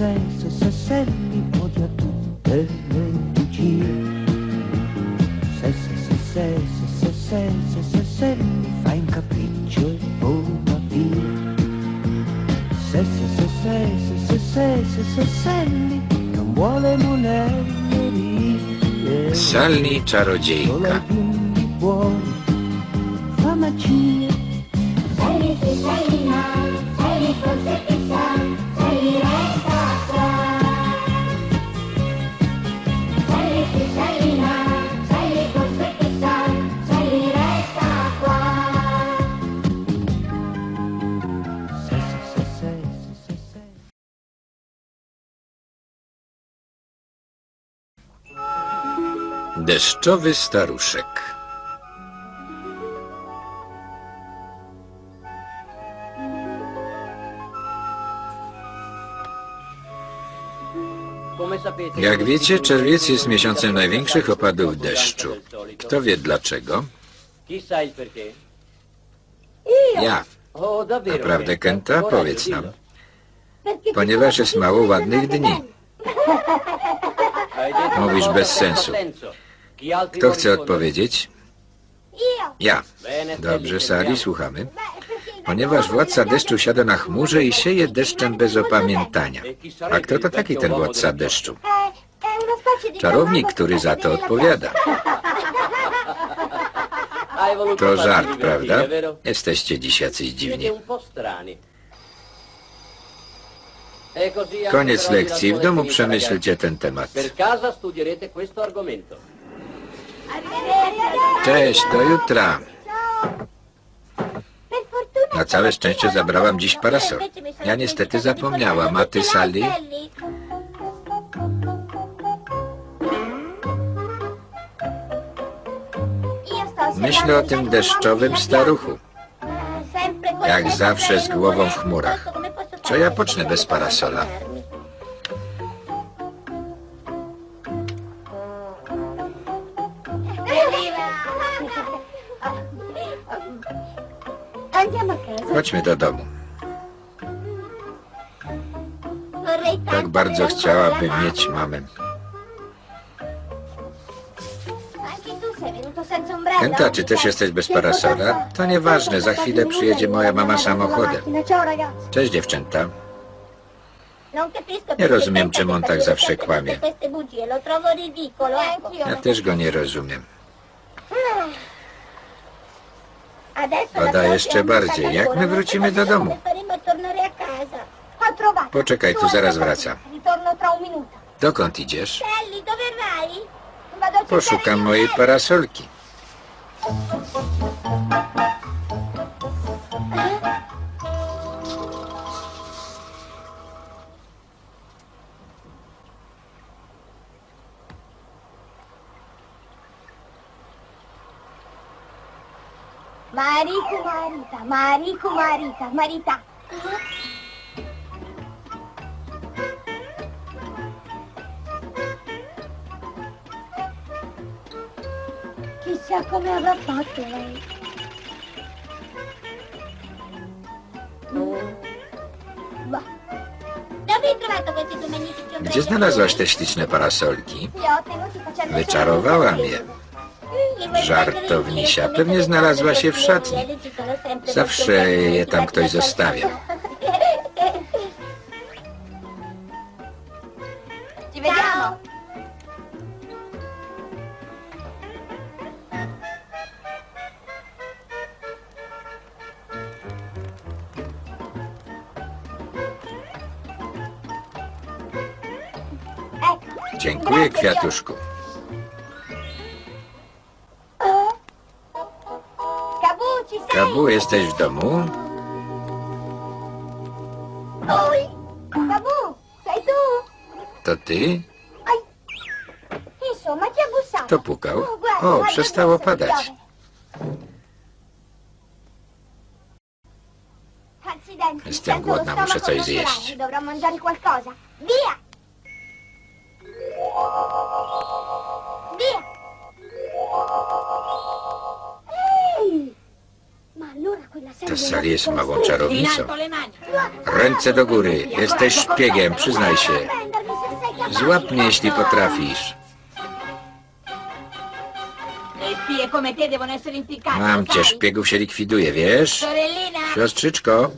se, se, se, se li odia tutte le bugie. Se, se, se, se, se, se, se, se, se, se li fa un capriccio e vola via. Se, se, se, se, se, se, se, se, se, se li non vuole monellerie. Salni Solo Deszczowy staruszek. Jak wiecie, czerwiec jest miesiącem największych opadów deszczu. Kto wie dlaczego? Ja. Naprawdę, Kenta? Powiedz nam. Ponieważ jest mało ładnych dni. Mówisz bez sensu. Kto chce odpowiedzieć? Ja. Dobrze, Sari, słuchamy. Ponieważ władca deszczu siada na chmurze i sieje deszczem bez opamiętania. A kto to taki ten władca deszczu? Czarownik, który za to odpowiada. To żart, prawda? Jesteście dziś jacyś dziwni. Koniec lekcji. W domu przemyślcie ten temat. Cześć, do jutra. Na całe szczęście zabrałam dziś parasol. Ja niestety zapomniałam, a ty, Sally? Myślę o tym deszczowym staruchu. Jak zawsze z głową w chmurach. Co ja pocznę bez parasola? Chodźmy do domu. Tak bardzo chciałabym mieć mamę. Kenta, czy też jesteś bez parasola? To nieważne, za chwilę przyjedzie moja mama samochodem. Cześć dziewczęta. Nie rozumiem, czemu on tak zawsze kłamie. Ja też go nie rozumiem. Pada jeszcze bardziej. Jak my wrócimy do domu? Poczekaj, tu zaraz wracam. Dokąd idziesz? Poszukam mojej parasolki. Marico Marita, Marico Marita, Marita. Chissà come avrà fatto lei. Va. Dove hai trovato questi tuoi magnifici ombrelli? Gdzie znalazłaś te śliczne parasolki? Wyczarowałam je. Żartownisia. Pewnie znalazłaś je w szatni. Zawsze je tam ktoś zostawia. Dziękuję, kwiatuszku. Bogu, jesteś w domu? Oj, babu, tutaj tu. To ty? Kto pukał? O, przestało padać. Jestem głodna, muszę coś zjeść. Dobra, mangiare qualcosa. Via! Ta Sali jest małą czarownicą. Ręce do góry. Jesteś szpiegiem, przyznaj się. Złap mnie, jeśli potrafisz. Mam cię, szpiegów się likwiduje, wiesz? Siostrzyczko,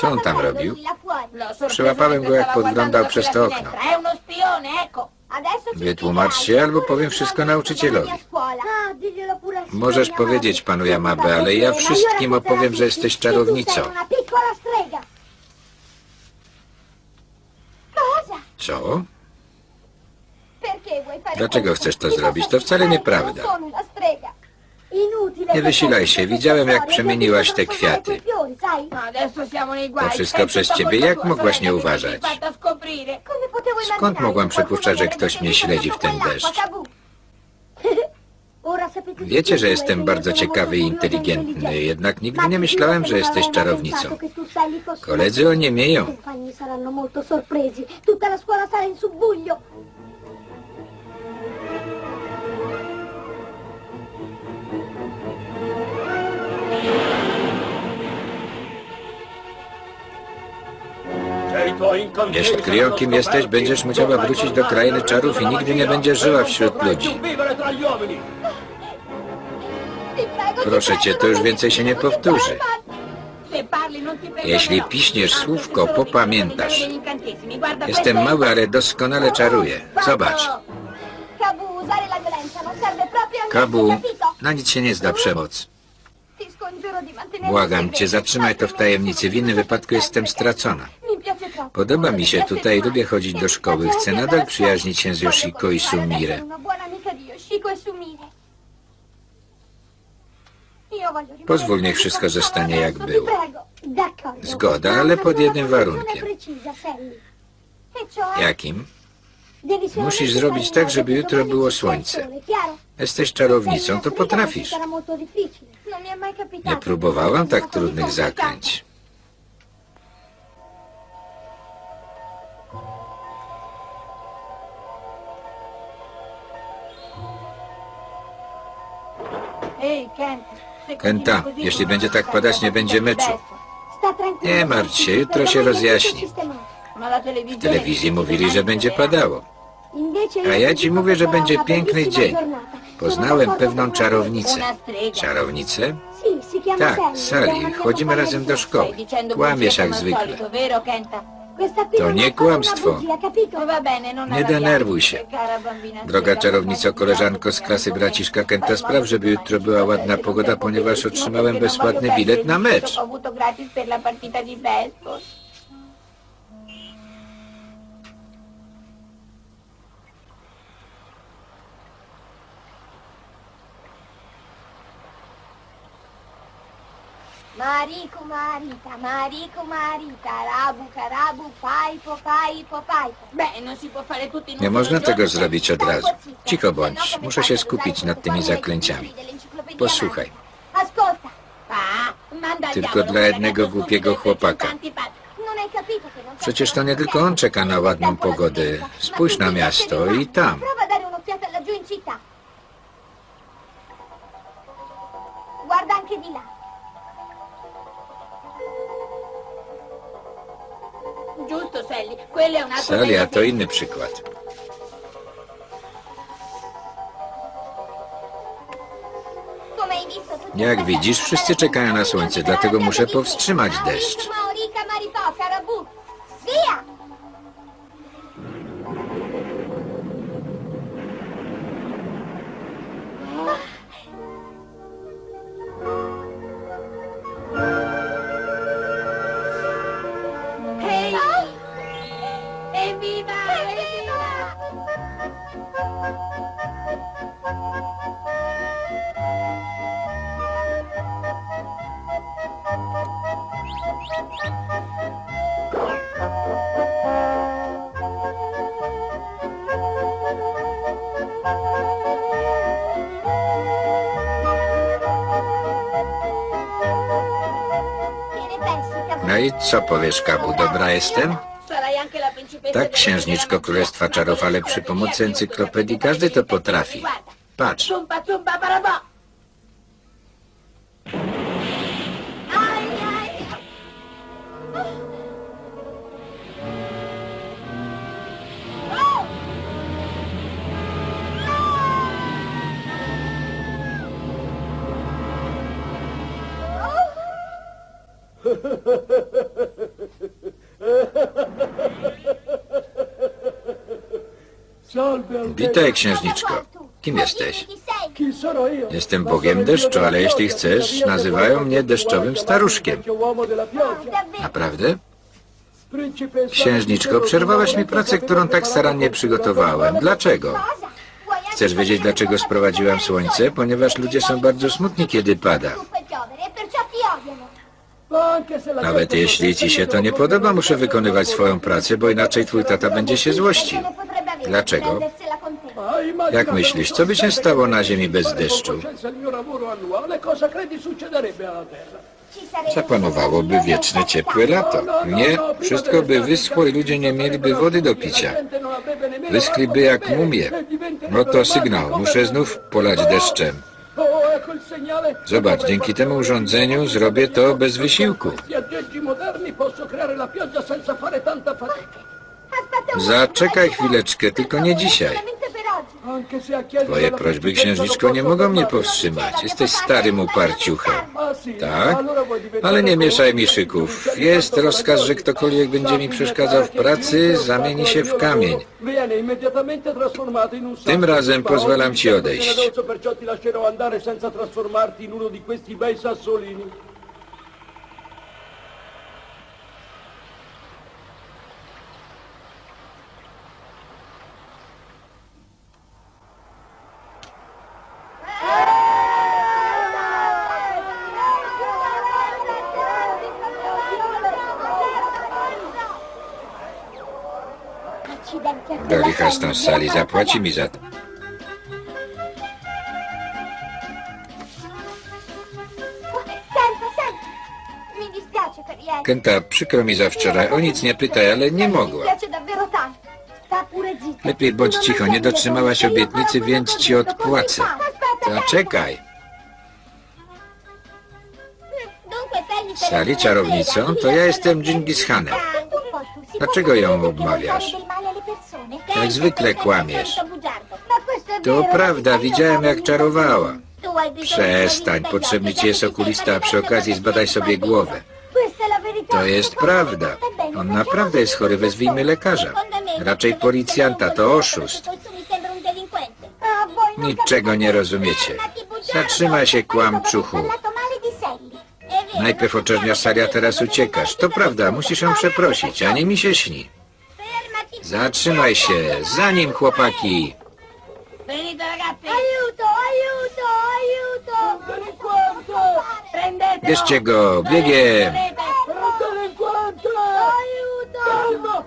Co on tam robił? Przyłapałem go, jak podglądał przez to okno. Wytłumacz się, albo powiem wszystko nauczycielowi. Możesz powiedzieć panu Yamabe, ale ja wszystkim opowiem, że jesteś czarownicą. Co? Dlaczego chcesz to zrobić? To wcale nieprawda. Nie wysilaj się, widziałem, jak przemieniłaś te kwiaty. To wszystko przez ciebie. Jak mogłaś nie uważać? Skąd mogłam przypuszczać, że ktoś mnie śledzi w ten deszcz? Wiecie, że jestem bardzo ciekawy i inteligentny, jednak nigdy nie myślałem, że jesteś czarownicą. Koledzy o Jeśli kryją, kim jesteś, będziesz musiała wrócić do krainy czarów i nigdy nie będziesz żyła wśród ludzi. Proszę cię, to już więcej się nie powtórzy. Jeśli piśniesz słówko, popamiętasz. Jestem mały, ale doskonale czaruję. Zobacz. Kabu, na nic się nie zda przemoc. Błagam cię, zatrzymaj to w tajemnicy. W innym wypadku jestem stracona. Podoba mi się tutaj, lubię chodzić do szkoły. Chcę nadal przyjaźnić się z Yoshiko i Sumire. Pozwól, niech wszystko zostanie jak było. Zgoda, ale pod jednym warunkiem. Jakim? Musisz zrobić tak, żeby jutro było słońce. Jesteś czarownicą, to potrafisz. Nie próbowałam tak trudnych complicata. Kenta, jeśli będzie tak padać, nie będzie meczu. Nie martw się, jutro się rozjaśni. W telewizji mówili, że będzie padało. A ja ci mówię, że będzie piękny dzień. Poznałem pewną czarownicę. Czarownicę? Tak, Sally, chodzimy razem do szkoły. Kłamiesz jak zwykle. To nie kłamstwo. No Nie denerwuj się. Droga czarownico, koleżanko z klasy braciszka Kenta, spraw, żeby jutro była ładna pogoda, ponieważ otrzymałem bezpłatny bilet na mecz. Mariku Marita, Mariku Marita, Rabu Karabu, Paipo, Paipo, Paipo. Beh, non si può fare tutto in un Nie można tego zrobić od razu. Cicho bądź, muszę się skupić nad tymi zaklęciami. Posłuchaj. Ah, Tylko dla jednego głupiego chłopaka. Przecież to nie tylko on czeka na ładną pogodę. Spójrz na miasto i tam. Bello to inny przykład. Jak widzisz, wszyscy czekają na słońce, dlatego muszę powstrzymać deszcz. Via! I co powiesz, Kabu, dobra jestem? Tak, księżniczko Królestwa. Czarów, ale przy pomocy encyklopedii każdy to potrafi. Patrz, Witaj, księżniczko. Kim jesteś? Jestem Bogiem deszczu, ale jeśli chcesz, nazywają mnie deszczowym staruszkiem. Naprawdę? Księżniczko, przerwałaś mi pracę, którą tak starannie przygotowałem. Dlaczego? Chcesz wiedzieć, dlaczego sprowadziłam słońce? Ponieważ ludzie są bardzo smutni, kiedy pada. Nawet jeśli ci się to nie podoba, muszę wykonywać swoją pracę, bo inaczej twój tata będzie się złościł. Dlaczego? Jak myślisz, co by się stało na ziemi bez deszczu? Zapanowałoby wieczne ciepłe lato. Nie, wszystko by wyschło i ludzie nie mieliby wody do picia. Wyschliby jak mumie. No to sygnał, muszę znów polać deszczem. Zobacz, dzięki temu urządzeniu zrobię to bez wysiłku. Zaczekaj chwileczkę, tylko nie dzisiaj. Twoje prośby, księżniczko, nie mogą mnie powstrzymać. Jesteś starym uparciuchem. Tak? Ale nie mieszaj mi szyków. Jest rozkaz, że ktokolwiek będzie mi przeszkadzał w pracy, zamieni się w kamień. Tym razem pozwalam ci odejść. Licha stąd z sali, zapłaci mi za to. Kenta, przykro mi za wczoraj. O nic nie pytaj, ale nie mogła. Lepiej bądź cicho, nie dotrzymałaś obietnicy, więc ci odpłacę. Zaczekaj. Sali czarownicą? To ja jestem Dżingis Hanem. Dlaczego ją obmawiasz? Jak zwykle kłamiesz. To prawda, widziałem jak czarowała. Przestań, potrzebny ci jest okulista, a przy okazji zbadaj sobie głowę. To jest prawda. On naprawdę jest chory, wezwijmy lekarza. Raczej policjanta, to oszust. Niczego nie rozumiecie. Zatrzymaj się, kłamczuchu. Najpierw oczerniasz Sali, a teraz uciekasz. To prawda, musisz ją przeprosić, a nie mi się śni. Zatrzymaj się, za nim chłopaki. Venite ragazzi. Aiuto, aiuto, aiuto! Prendete. Bierzcie go, biegiem. Aiuto!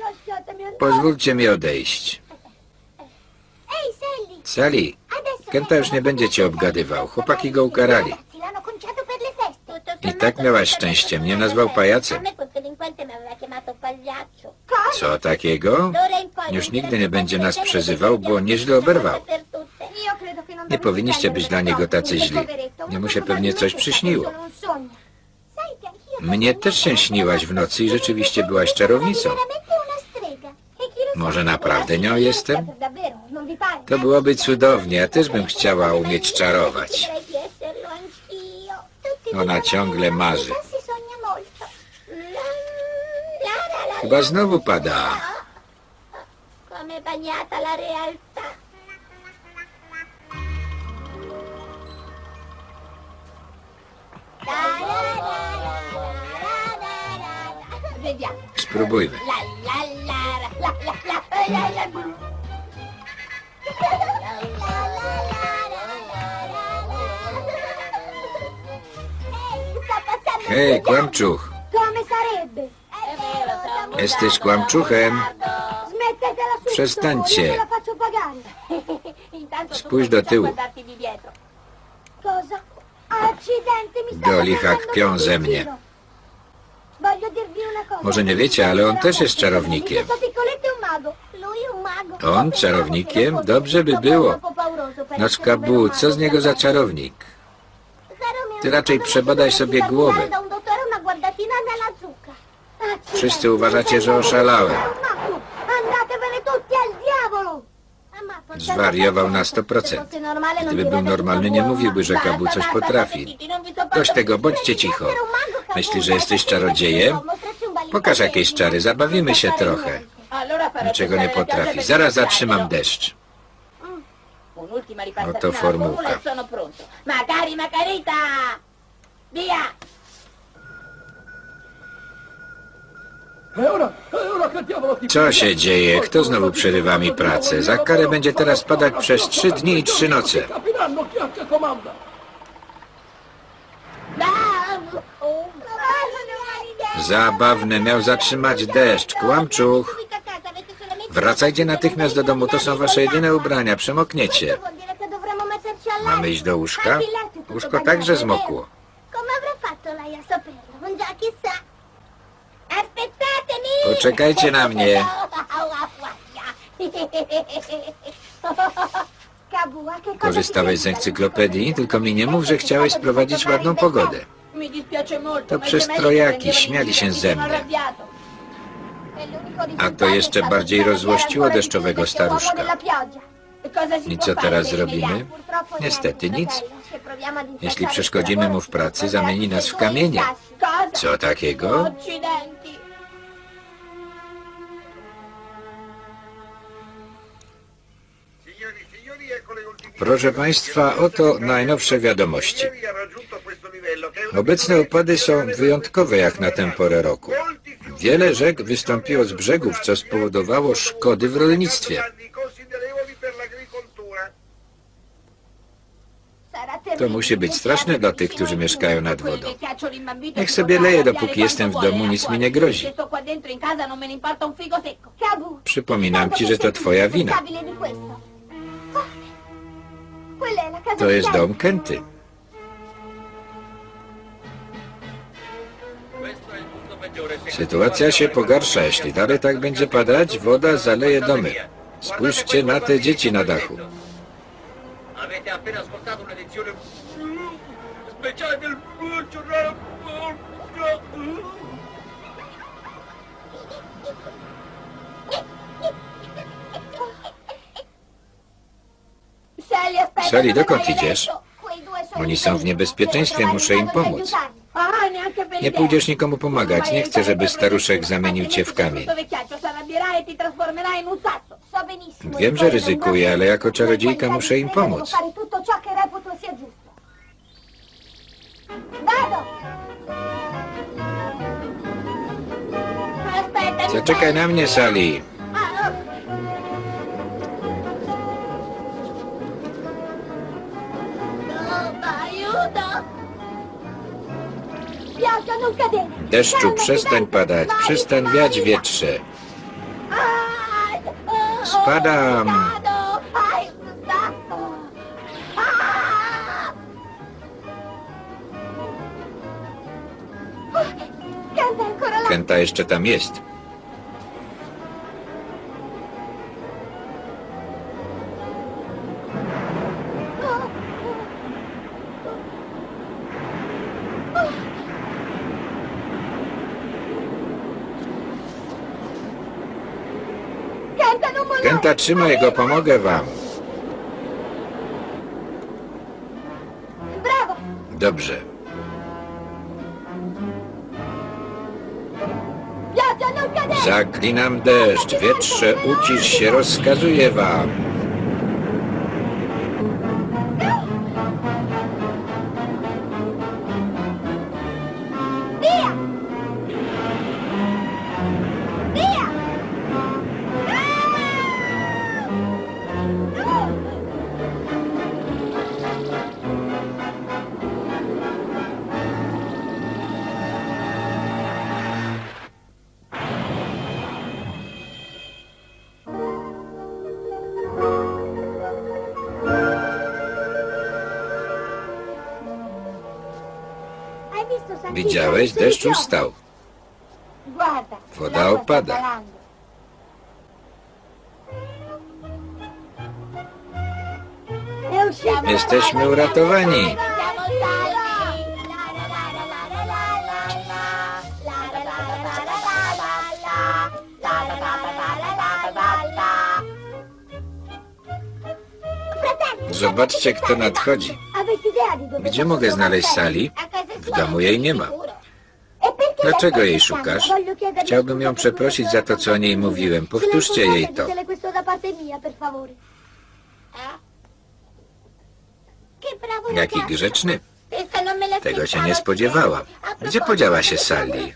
Lasciatemi andare. Pozwólcie mi odejść. Ehi, Sally! Sali, Adesso Kenta już nie będzie cię obgadywał. Chłopaki go ukarali. L'hanno conciato per le feste. I tak miałaś szczęście, mnie nazwał pajacem. Co takiego? Już nigdy nie będzie nas przezywał, bo nieźle oberwał. Nie powinniście być dla niego tacy źli. Jemu się pewnie coś przyśniło. Mnie też się śniłaś w nocy i rzeczywiście byłaś czarownicą. Może naprawdę nią jestem? To byłoby cudownie, ja też bym chciała umieć czarować. Ona ciągle marzy. Chyba znowu pada. La Spróbujmy. La la la la la la la la Hej, kłamczuch. Come sarebbe? Jesteś kłamczuchem. Przestańcie. Spójrz do tyłu. Do licha kpią ze mnie. Może nie wiecie, ale on też jest czarownikiem. On czarownikiem? Dobrze by było. No szkabu, co z niego za czarownik? Ty raczej przebadaj sobie głowę. Wszyscy uważacie, że oszalałem. Zwariował na 100%. Gdyby był normalny, nie mówiłby, że Kabu coś potrafi. Dość tego, bądźcie cicho. Myślisz, że jesteś czarodziejem? Pokaż jakieś czary, zabawimy się trochę. Niczego nie potrafi. Zaraz zatrzymam deszcz. Oto formułka. Makari, Makarita! Via! Co się dzieje? Kto znowu przerywa mi pracę? Za karę będzie teraz padać przez trzy dni i trzy noce. Zabawne, miał zatrzymać deszcz. Kłamczuch. Wracajcie natychmiast do domu, to są wasze jedyne ubrania, przemokniecie. Mamy iść do łóżka? Łóżko także zmokło. Come avrà fatto lei a saperlo? Già chissà. Poczekajcie na mnie. Korzystałeś z encyklopedii, tylko mi nie mów, że chciałeś sprowadzić ładną pogodę. To ma przez se meglio trojaki prendere śmiali się ze mnie. A to jeszcze bardziej rozłościło deszczowego staruszka. I co teraz zrobimy? Niestety nic. Jeśli przeszkodzimy mu w pracy, zamieni nas w kamienie. Co takiego? Proszę Państwa, oto najnowsze wiadomości. Obecne opady są wyjątkowe jak na tę porę roku. Wiele rzek wystąpiło z brzegów, co spowodowało szkody w rolnictwie. To musi być straszne dla tych, którzy mieszkają nad wodą. Niech sobie leje, dopóki jestem w domu, nic mi nie grozi. Przypominam ci, że to twoja wina. To jest dom Kenty. Sytuacja się pogarsza. Jeśli dalej tak będzie padać, woda zaleje domy. Spójrzcie na te dzieci na dachu. Avete appena ascoltato una lezione speciale del giornale. Sally, dokąd idziesz? Oni są w niebezpieczeństwie, muszę im pomóc. Nie pójdziesz nikomu pomagać. Nie chcę, żeby staruszek zamienił cię w kamień. Wiem, że ryzykuję, ale jako czarodziejka muszę im pomóc. Zaczekaj na mnie, Sally. Deszczu, przestań padać, przestań wiać wietrze. Spadam. Kenta jeszcze tam jest. Kenta, trzymaj go, pomogę wam. Brawo! Dobrze. Zaklinam deszcz, wietrze, ucisz się, rozkazuję wam. La la la la la la la. Zobaczcie, kto nadchodzi. Gdzie mogę znaleźć Sali? Domu jej nie ma. Dlaczego jej szukasz? Chciałbym ją przeprosić za to, co o niej mówiłem. Powtórzcie jej to. Jaki grzeczny. Tego się nie spodziewałam. Gdzie podziała się Sally?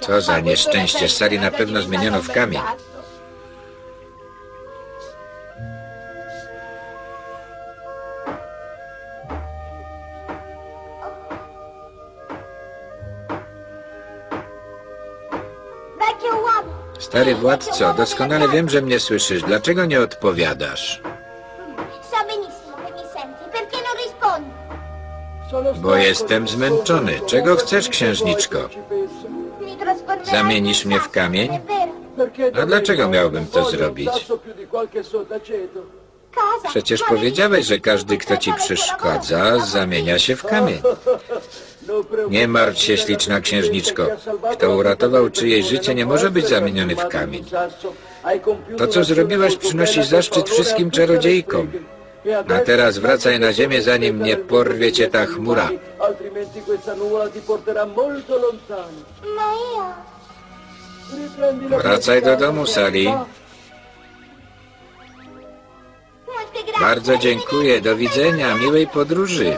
Co za nieszczęście. Sali na pewno zmieniono w kamień. Stary władco, doskonale wiem, że mnie słyszysz. Dlaczego nie odpowiadasz? Bo jestem zmęczony. Czego chcesz, księżniczko? Zamienisz mnie w kamień? A dlaczego miałbym to zrobić? Przecież powiedziałeś, że każdy, kto ci przeszkadza, zamienia się w kamień. Nie martw się, śliczna księżniczko. Kto uratował czyjeś życie, nie może być zamieniony w kamień. To, co zrobiłaś, przynosi zaszczyt wszystkim czarodziejkom. A teraz wracaj na ziemię, zanim nie porwie cię ta chmura. Wracaj do domu, grazie. Bardzo dziękuję. Do widzenia. Miłej podróży.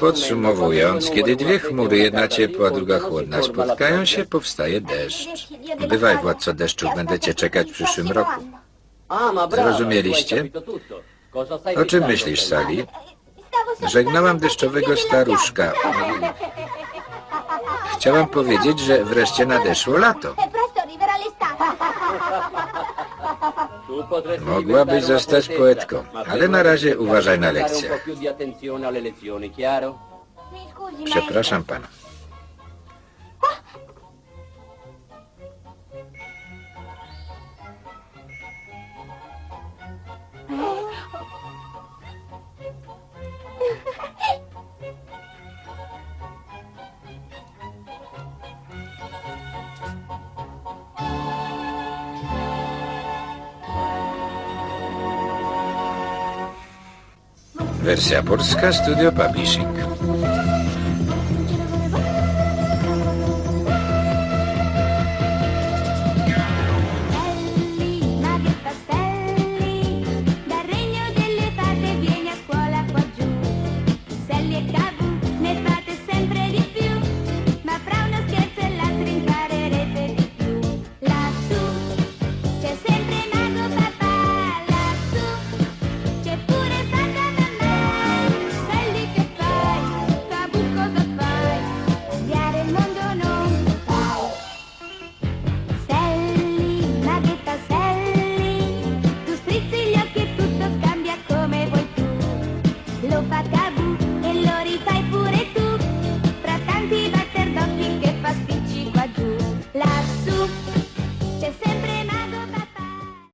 Podsumowując, kiedy dwie chmury, jedna ciepła, druga chłodna, spotkają się, powstaje deszcz. Bywaj, władco deszczu, będę cię czekać w przyszłym roku. Zrozumieliście? O czym myślisz, Sali? Żegnałam deszczowego staruszka. Chciałam powiedzieć, że wreszcie nadeszło lato. Mogłabyś zostać poetką, ale na razie uważaj na lekcjach. Przepraszam pana. Wersja polska Studio Publishing.